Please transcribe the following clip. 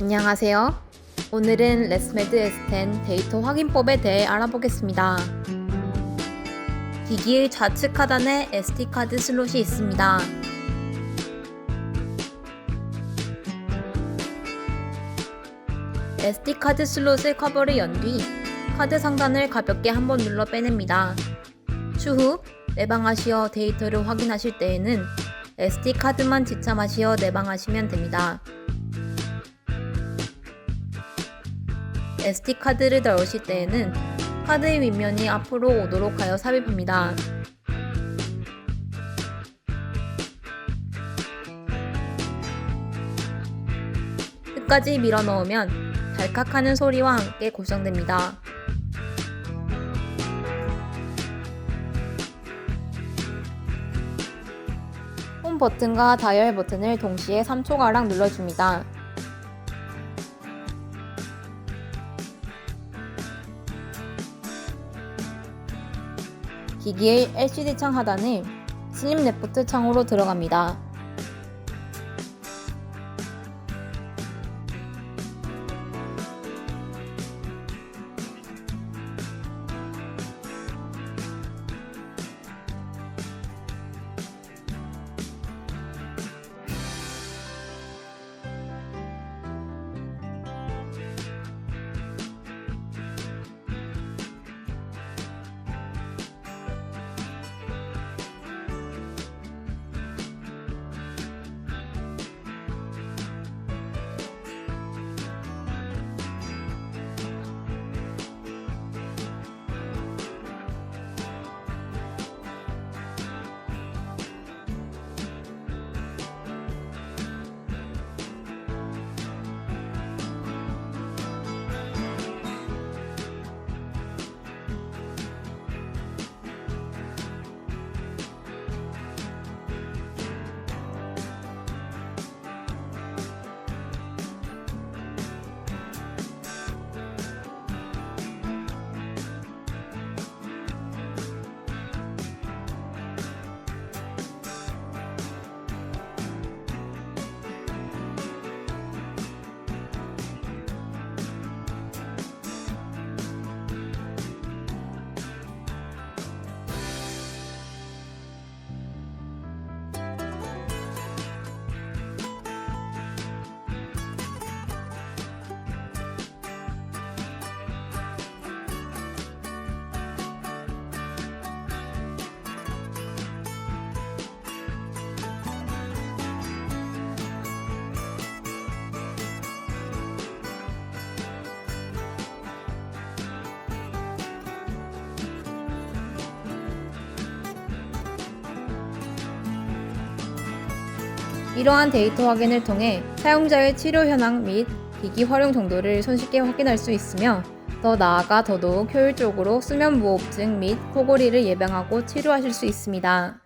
안녕하세요. 오늘은 레스메드 S10 데이터 확인법에 대해 알아보겠습니다. 기기의 좌측 하단에 SD카드 슬롯이 있습니다. SD카드 슬롯의 커버를 연 뒤 카드 상단을 가볍게 한번 눌러 빼냅니다. 추후 내방하시어 데이터를 확인하실 때에는 SD카드만 지참하시어 내방하시면 됩니다. SD카드를 넣으실 때에는 카드의 윗면이 앞으로 오도록 하여 삽입합니다. 끝까지 밀어 넣으면 달칵하는 소리와 함께 고정됩니다. 홈 버튼과 다이얼 버튼을 동시에 3초가량 눌러줍니다. 기기의 LCD 창 하단에 스님 레포트 창으로 들어갑니다. 이러한 데이터 확인을 통해 사용자의 치료 현황 및 기기 활용 정도를 손쉽게 확인할 수 있으며 더 나아가 더더욱 효율적으로 수면 무호흡증 및 코골이를 예방하고 치료하실 수 있습니다.